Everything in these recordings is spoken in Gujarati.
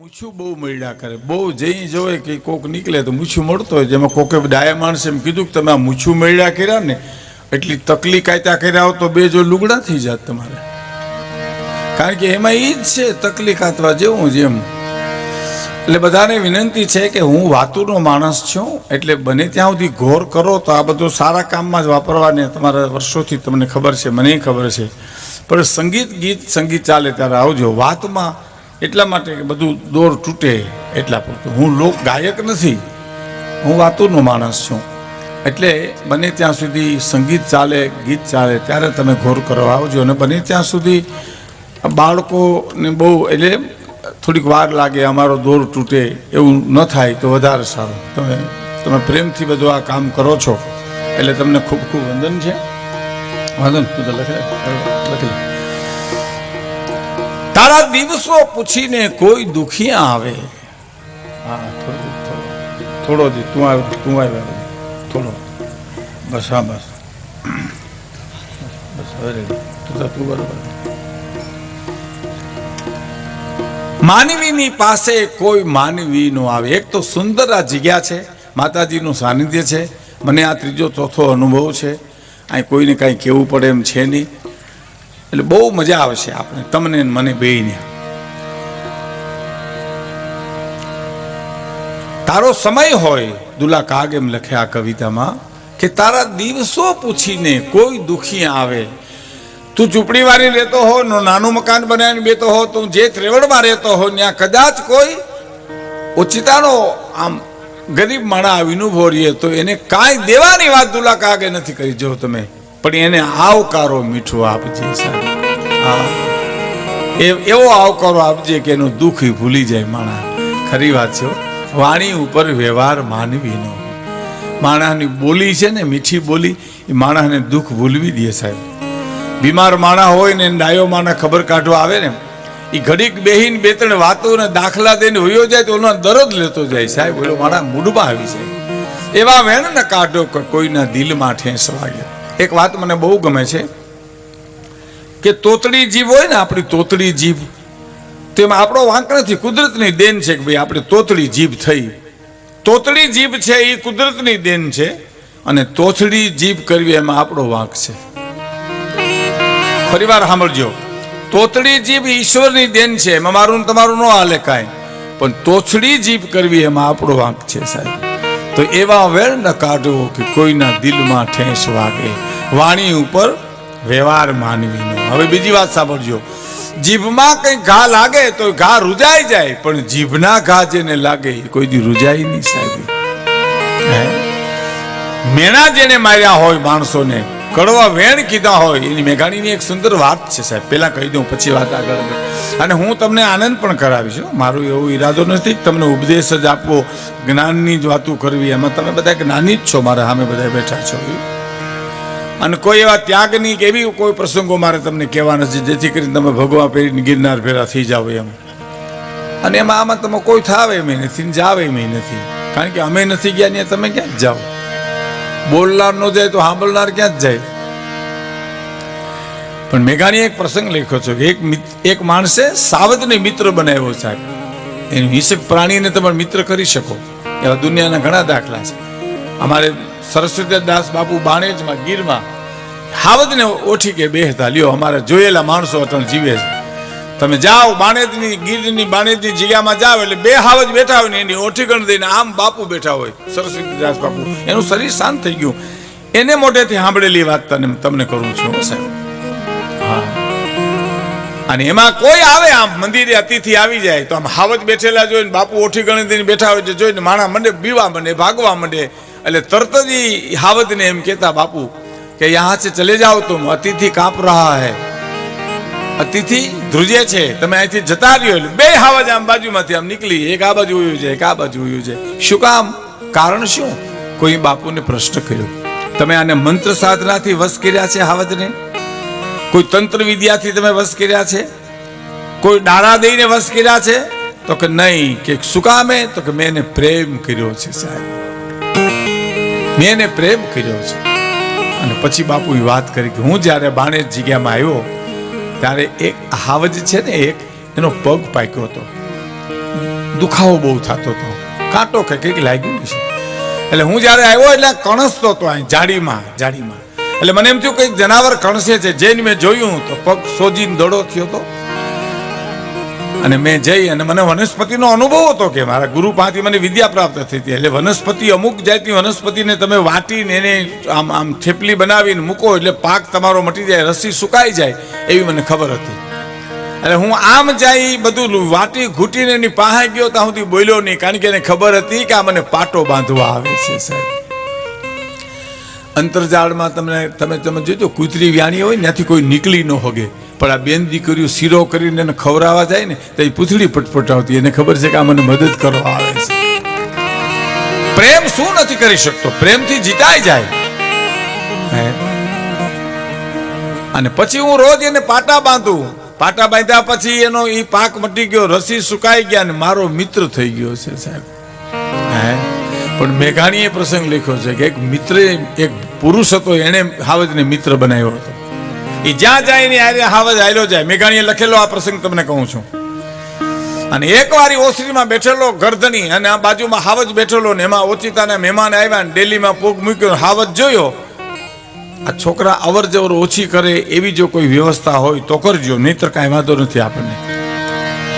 મૂછું બહુ મળ્યા કરે. બહુ જઈ જોવે કે કોક નીકળે તો મૂછું મળતો હોય. જેમાં કોકે ડાયા માણસે એમ કીધું કે તમે આ મૂછું મળ્યા કર્યા ને, એટલી તકલી કાયતા કર્યા હો તો બે જો લુગડા થઈ જાત તમારે. કારણ કે એમાં એ જ છે તકલી કાતવા જેવું જેમ એટલે બધાને વિનંતી છે કે હું વાતુનો માણસ છું, એટલે બને ત્યાં સુધી ઘોર કરો તો આ બધું સારા કામમાં જ વાપરવાને તમારા વર્ષોથી તમને ખબર છે, મને ખબર છે. પણ સંગીત ગીત સંગીત ચાલે ત્યારે આવજો. વાતમાં એટલા માટે કે બધું દોર તૂટે એટલા પૂરતું. હું લોક ગાયક નથી, હું વાતોનો માણસ છું. એટલે બને ત્યાં સુધી સંગીત ચાલે, ગીત ચાલે, ત્યારે તમે ઘોર કરવા આવજો. અને બને ત્યાં સુધી બાળકોને બહુ, એટલે થોડીક વાર લાગે અમારો દોર તૂટે, એવું ન થાય તો વધારે સારું. તમે તમે પ્રેમથી બધું આ કામ કરો છો. એટલે તમને ખૂબ ખૂબ વંદન છે. વંદન તું તો લખી લખી. તારા દિવસો પૂછીને કોઈ દુખિયા આવે. હા થોડો થોડો. તું આવ તું આવ્યો થોડો. બસ હા બસ. બસ હવે તો તું બરોબર. માનવીની પાસે કોઈ માનવી નો આવે. એક તો સુંદર આ જગ્યા છે માતાજીનું સાનિધ્ય છે. મને આ ત્રીજો ચોથો અનુભવ છે. અહીં કોઈને કાંઈ કહેવું પડે એમ છે નહીં. એટલે બહુ મજા આવશે આપણે. તમને મને બેયને. તારો સમય હોય, દુલા કાગ એમ લખે આ કવિતામાં, કે તારા દિવસો પૂછીને કોઈ દુખી આવે. તું ઝૂંપડી વાળી રહેતો હો નાનું મકાન બનાવીને બેતો હો, તું જે ત્રેવડમાં રહેતો હો, ત્યાં કદાચ કોઈ ઓચિતાનો આમ ગરીબ માણા વિનુભો રહીએ, તો એને કાંઈ દેવાની વાત દુલા કાગે નથી કરી, જો તમે પણ એને આવકારો મીઠો આપજે સાહેબ. એ- એવો આવકારો આપજે કે એનું દુઃખ ભૂલી જાય માણા ખરી વાત છે વાણી ઉપર વ્યવહાર માનવીનો માણસની બોલી છે ને, મીઠી બોલી, એ માણસને દુઃખ ભૂલવી દે સાહેબ. બીમાર માણા હોય ને ડાયો માણા ખબર કાઢવા આવે ને એ ઘડીક બેહીને બે ત્રણ વાતો ને દાખલા દઈને હોયો જાય તો ઓનો દરદ લેતો જાય સાહેબ. ઓલો માણા મૂડમાં આવી જાય. એવા વેણ ને કાઢો કોઈના દિલમાં ઠેંસ વાગે. એક વાત મને બહુ ગમે છે કે તોતડી જીભ હોય ને આપણી તોતડી જીભ તેમાં આપણો વાંક નથી, કુદરતની દેન છે કે ભાઈ આપણી તોતડી જીભ થઈ. તોતડી જીભ છે એ કુદરતની દેન છે અને તોતડી જીભ કરવી એમાં આપણો વાંક છે. ફરી વાર સાંભળજો. તોતડી જીભ ઈશ્વરની દેન છે, એમાં મારું તમારું ન હાલે કાંઈ પણ તોછડી જીભ કરવી એમાં આપણો વાંક છે સાહેબ. તો એવા વેર ન કાઢો કે કોઈના દિલમાં ઠેંસ વાગે. વાણી ઉપર વ્યવહાર માનવીનો હવે બીજી વાત સાંભળજો. જીભમાં કંઈ ઘા લાગે તો ઘા રૂજાઈ જાય, પણ જીભના ઘા જેને લાગે એ કોઈ દી રૂજાઈ નહીં સાહેબ મેણા જેને માર્યા હોય માણસોને કડવા વેણ કીધા હોય, એની મેઘાણીની એક સુંદર વાત છે સાહેબ. પેલા કહી દઉં, પછી વાત આગળ અને હું તમને આનંદ પણ કરાવીશ મારું એવો ઈરાદો નથી તમને ઉપદેશ જ આપવો, જ્ઞાનની જ વાતો કરવી. એમાં તમે બધા જ્ઞાની જ છો, મારા સામે બધા બેઠા છો. અને કોઈ એવા ત્યાગની કે એવી કોઈ પ્રસંગો મારે તમને કહેવા નથી જેથી કરીને તમે ભગવા પહેરીને ગિરનાર ફેરા થઈ જાઓ એમ. અને એમાં આમાં તમે કોઈ થાવે એમ નથી જાવે એમ નથી. કારણ કે અમે નથી ગયા ને તમે ક્યાં જ જાઓ? બોલનાર નો જાય તો સાંભળનાર ક્યાં જ જાય? પણ મેઘાણી એક પ્રસંગ લખ્યો છે કે એક એક માણસે સાવજને મિત્ર બનાવ્યો સાહેબ. એનું હિંસક પ્રાણીને તમે મિત્ર કરી શકો. એવા દુનિયાના ઘણા દાખલા છે. અમારે સરસ્વતી દાસ બાપુ બાણેજમાં ગીરમાં હાવજને ઓઠી કે બેહતા, લ્યો, અમારે જોયેલા માણસો અટલ જીવે છે. તમે જાઓ બાણેજની ગીરની બાણેજની જગ્યામાં જાઓ એટલે બે હાવજ બેઠા હોય ને એની ઓઠીકણ દઈને આમ બાપુ બેઠા હોય સરસ્વતી દાસ બાપુ. એનું શરીર શાંત થઈ ગયું. એને મોઢેથી સાંભળેલી વાત તને તમને કરું છું, સાહેબ. અને એમાં કોઈ આવે આમ, મંદિરે અતિથિ આવી જાય, તો આમ હાવજ બેઠેલા જોઈને બાપુ ઓઠી ગણી દઈને બેઠા હોય તો જોઈને માણા મંડે બીવા મંડે, ભાગવા મંડે, એટલે તરત જ હાવજને એમ કહેતા બાપુ કે યહાં સે ચલે જાઓ તુમ, અતિથિ કાંપ રહા હૈ. અતિથિ ધ્રુજે છે. તમે અહીંથી જતા રહ્યો એટલે બે હાવજ આમ બાજુમાંથી આમ નીકળી. એક આ બાજુ ઉયું છે, એક આ બાજુ ઉયું છે. શું કામ? કારણ શું? કોઈ બાપુને પ્રશ્ન કર્યો. તમે આને મંત્ર સાધનાથી વશ કર્યા છે હાવજને? કોઈ તંત્ર વિદ્યાથી તમે વશ કર્યા છે? કોઈ ડાળા દઈને વશ કર્યા છે? તો કે નહીં, કે શું કામે તો કે મેં એને પ્રેમ કર્યો છે સાહેબ. મેં એને પ્રેમ કર્યો છે. અને પછી બાપુ વાત કરી કે હું જ્યારે બાણેજ જગ્યામાં આવ્યો ત્યારે એક હાવજ છે ને એક, એનો પગ પાક્યો હતો. દુખાવો બહુ થતો હતો. કાંટો કે કંઈક લાગ્યું છે એટલે હું જ્યારે આવ્યો એટલે કણસતો હતો અહીં જાડીમાં જાડીમાં એટલે મને એમ થયું કંઈક જનાવર કણસે છે જઈને મેં જોયું તો પગ સોજીને દડો થયો હતો અને મેં જઈ અને મને વનસ્પતિનો અનુભવ હતો કે મારા ગુરુ પાસેથી મને વિદ્યા પ્રાપ્ત થઈ હતી. એટલે વનસ્પતિ અમુક જાતની, વનસ્પતિને તમે વાટીને એને આમ આમ થેપલી બનાવીને મૂકો એટલે પાક તમારો મટી જાય, રસી સુકાઈ જાય એવી મને ખબર હતી. એટલે હું આમ જાય બધું વાટી ઘૂંટીને એની પાસે ગયો, ત્યાં સુધી બોલ્યો નહીં. કારણ કે એને ખબર હતી કે આ મને પાટો બાંધવા આવે છે, સાહેબ. અંતરજાળમાં તમને, તમે તમે જોજો કૂતરી વ્યાણી હોય ત્યાંથી કોઈ નીકળી ન હોગે. પણ આ બેન દીકરીઓ શીરો કરીને એને ખવડાવવા જાય ને, તો એ પૂંછડી પટપટાવતી એને ખબર છે કે આ મને મદદ કરવા આવે છે. પ્રેમ શું નથી કરી શકતો? પ્રેમથી જીતાઈ જાય. અને પછી હું રોજ એને પાટા બાંધું. પાટા બાંધ્યા પછી એનો એ પાક મટી ગયો, રસી સુકાઈ ગયા અને મારો મિત્ર થઈ ગયો છે સાહેબ. હે? પણ મેઘાણીએ પ્રસંગ લખ્યો છે કે એક મિત્ર, એક પુરુષ હતો, એણે હાવજને મિત્ર બનાવ્યો હતો. એ જ્યાં જાય ને આરે હાવજ આયલો જાય. મેઘાણીએ લખેલો આ પ્રસંગ તમને કહું છું. અને એક વાર ઓસરીમાં બેઠેલો ગરદની અને આ બાજુમાં હાવજ બેઠેલો ને એમાં ઓચિતાના મહેમાન આવ્યા ને ડેલીમાં પોગ મૂક્યો હાવજ જોયો. આ છોકરા અવર જવર ઓછી કરે એવી જો કોઈ વ્યવસ્થા હોય તો કરજો, નહીતર કાંઈ વાંધો નથી આપણને.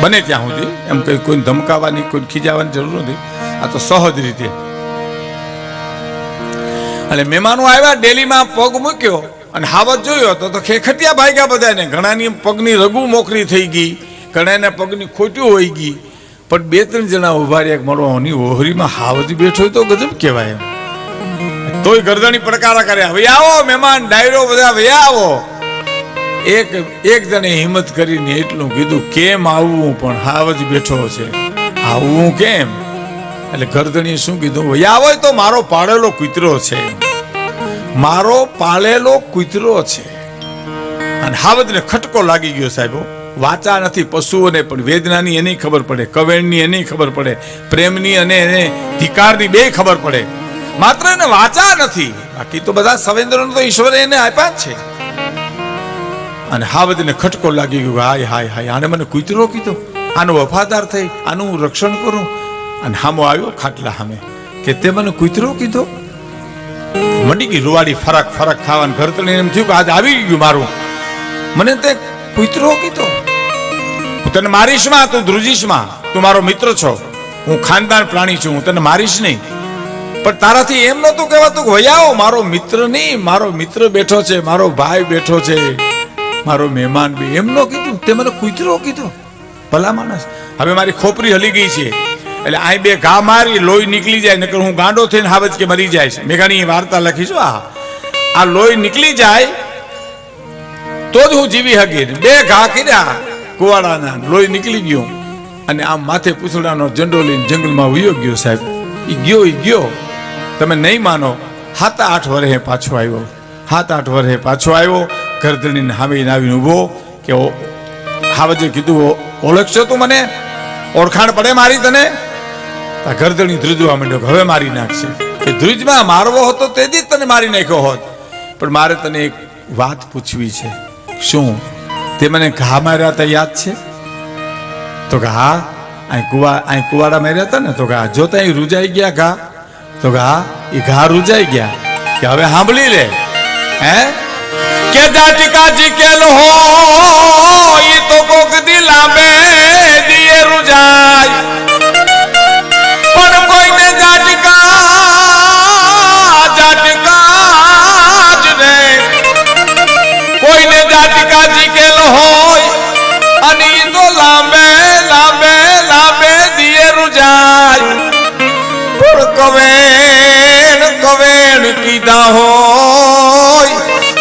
બને ત્યાં સુધી. એમ કંઈ કોઈ ધમકાવાની કોઈ ખીજાવાની જરૂર નથી. આ તો સહજ રીતે. એટલે મહેમાનો આવ્યા, ડેલીમાં પગ મૂક્યો. અને હાવત જોયો તો તો ખેખટિયા ભાગ્યા બધાને ઘણાની પગની રગુ મોકરી થઈ ગઈ, ઘણાને પગની ખોટી હોઈ ગઈ. પણ બે ત્રણ જણા ઊભા રહ્યા મળવાની ઓહરીમાં હાવત બેઠો તો ગજબ કહેવાય એમ. તોય ગરદણી પડકારા કર્યા હવે આવો મહેમાન, ડાયરો બધા હવે આવો. એક એક જણે હિંમત કરીને એટલું કીધું, કેમ આવવું પણ હાવજ બેઠો છે. આવવું કેમ? એટલે ગરદણીએ શું કીધું આવો તો મારો પાળેલો કૂતરો છે. મારો પાળેલો કૂતરો છે. અને હાવદને ખટકો લાગી ગયો સાહેબ. વાચા નથી, પશુઓને પણ, વેદનાની એની ખબર પડે, કવેણની એની ખબર પડે, પ્રેમની અને એને ધિકારની બે ખબર પડે. માત્ર એને વાચા નથી, બાકી તો બધા સંવેદનો તો ઈશ્વરે એને આપ્યા જ છે. અને હાવદને ખટકો લાગી ગયો, હાય હાય હાય, આને મને કૂતરો કીધો? આનો વફાદાર થઈ, આનું હું રક્ષણ કરું? અને હામો આવ્યો ખાટલા સામે, કે તે મને કૂતરો કીધો? મંડી ગઈ રૂવાડી ફરક ફરક થવાનું ઘર તને એમ થયું કે આજ આવી ગયું મારું. મને તે કૂતરો કીધો. હું તને મારીશમાં, તું ધ્રુજીશમાં. તું મારો મિત્ર છો. હું ખાનદાન પ્રાણી છું, હું તને મારીશ નહીં. પણ તારાથી એમ નતું કહેવાતું કે વયાઓ, મારો મિત્ર નહીં, મારો મિત્ર બેઠો છે, મારો ભાઈ બેઠો છે, મારો મહેમાન બી. એમ નો કીધું. તે મને કૂતરો કીધો. ભલા માણસ. હવે મારી ખોપરી હલી ગઈ છે. એટલે આ બે ઘા મારી, લોહી નીકળી જાય, નકર હું ગાંડો થઈને હાવજ કે મરી જાય છે. મેઘાણી વાર્તા લખી છું આ આ લોહી નીકળી જાય, તો જ હું જીવી હકી બે ઘા કર્યા, કુવાડાના, લોહી નીકળી ગયું. અને આમ માથે પૂછડાનો ઝંડો લઈને જંગલમાં વયો ગયો સાહેબ. ઈ ગયો ઈ ગયો. તમે નહીં માનો સાત આઠ વર્ષે પાછો આવ્યો. સાત આઠ વર્ષે પાછો આવ્યો ગરદણીને હામીને આવીને ઊભો કે હાવજે કીધું ઓળખશો તું મને? ઓળખાણ પડે મારી તને? ગરદણી ધ્રુજવા માંડ્યો હવે મારી નાખશે. કે ધ્રુજમાં મારવો હતો તે જ તને મારી નાખ્યો હોત. પણ મારે તને એક વાત પૂછવી છે. શું? તે મને ઘા માર્યા હતા યાદ છે? તો કે હા, અહીં કુવા, અહીં કુવાડા માર્યા હતા ને, તો કે હા જોતા અહીં રૂજાઈ ગયા ઘા. તો કે હા, એ ઘા રૂજાઈ ગયા. કે હવે સાંભળી લે. હે? કે જાટિકા જીકેલ હો, ઈ તો કોક દિલા લાંબે દીએ રૂજાય. પણ કોઈને જાટિકા જાટિકા જ રે. કોઈને જાટિકા જીકેલ હોય, અને એ તો લાંબે લાંબે લાંબે દિયે રૂજાય. પણ કવેણ કવેણ કીધા હોય,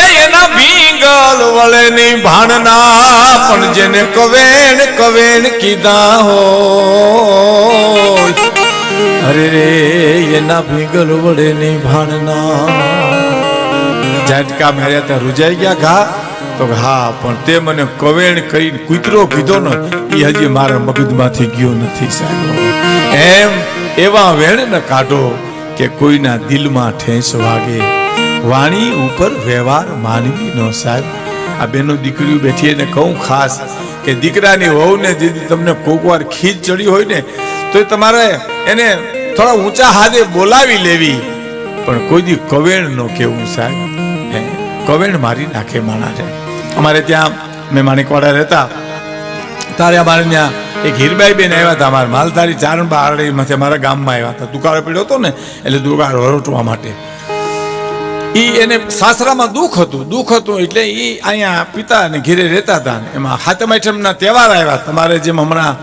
એ એના ભીંગલ વળે ની ભાણના પણ જેને કવેણ કવેણ કીધા હોય. અરે રે, એના ભીંગલ વડે ની ભાણના ઝાટકા માર્યા ત્યાં રૂજાઈ ગયા ઘા? તો હા, પણ તે મને કવેણ કરીને કૂતરો કીધો ને એ હજી મારા મગજમાંથી ગયો નથી સાહેબ. એમ એવા વેણ ન કાઢો કે કોઈના દિલમાં ઠેંસ વાગે. વાણી ઉપર વ્યવહાર માનવી નો સાહેબ. આ બેનો દીકરીઓ બેઠી એને કહું ખાસ કે દીકરાની વહુને જેથી તમને કોક વાર ખીજ ચડી હોય ને, તો એ તમારે એને થોડા ઊંચા હાથે બોલાવી લેવી. પણ કોઈ દી કવેણ નો કેવું સાહેબ. કવેણ મારી નાખે માણા છે. અમારે ત્યાં મેં માણેકવાડા રહેતા. તારે અમારે ત્યાં એક હીરબાઈ બેન આવ્યા હતા, અમારા માલધારી ચારણ બારડીમાંથી અમારા ગામમાં આવ્યા હતા. દુકાળ પીડ્યો હતો ને, એટલે દુકાળ વરોટવા માટે. એ એને સાસરામાં દુઃખ હતું દુઃખ હતું એટલે એ અહીંયા પિતા અને ઘેરે રહેતા હતા. એમાં હાથમ આઈટમના તહેવાર આવ્યા. તમારે જેમ હમણાં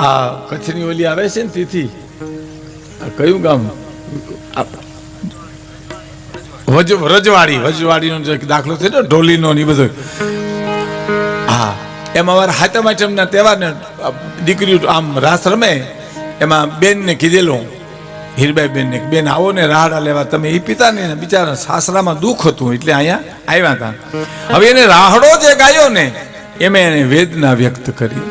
આ કચ્છની ઓલી આવે છે ને તિથિ? આ કયું ગામ? વજ રજવાડી વજવાડીનો જે દાખલો છે ને, ઢોલીનો ને બધો. હા, એમ અમારા હાથમ આઠમના તહેવારને ને દીકરીઓ આમ રાસ રમે. એમાં બેનને કીધેલું, હીરબાઈ બેનને બેન, આવો ને રાહડા લેવા. તમે એ પિતા ને બિચારા સાસરામાં દુઃખ હતું, એટલે અહીંયા આવ્યા હતા હવે એને રાહડો જે ગાયો ને, એમાં એને વેદના વ્યક્ત કરી.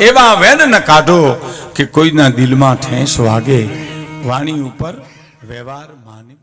એવા વેન ન કાઢો કે કોઈના દિલમાં ઠેંસ વાગે વાણી ઉપર વ્યવહાર માની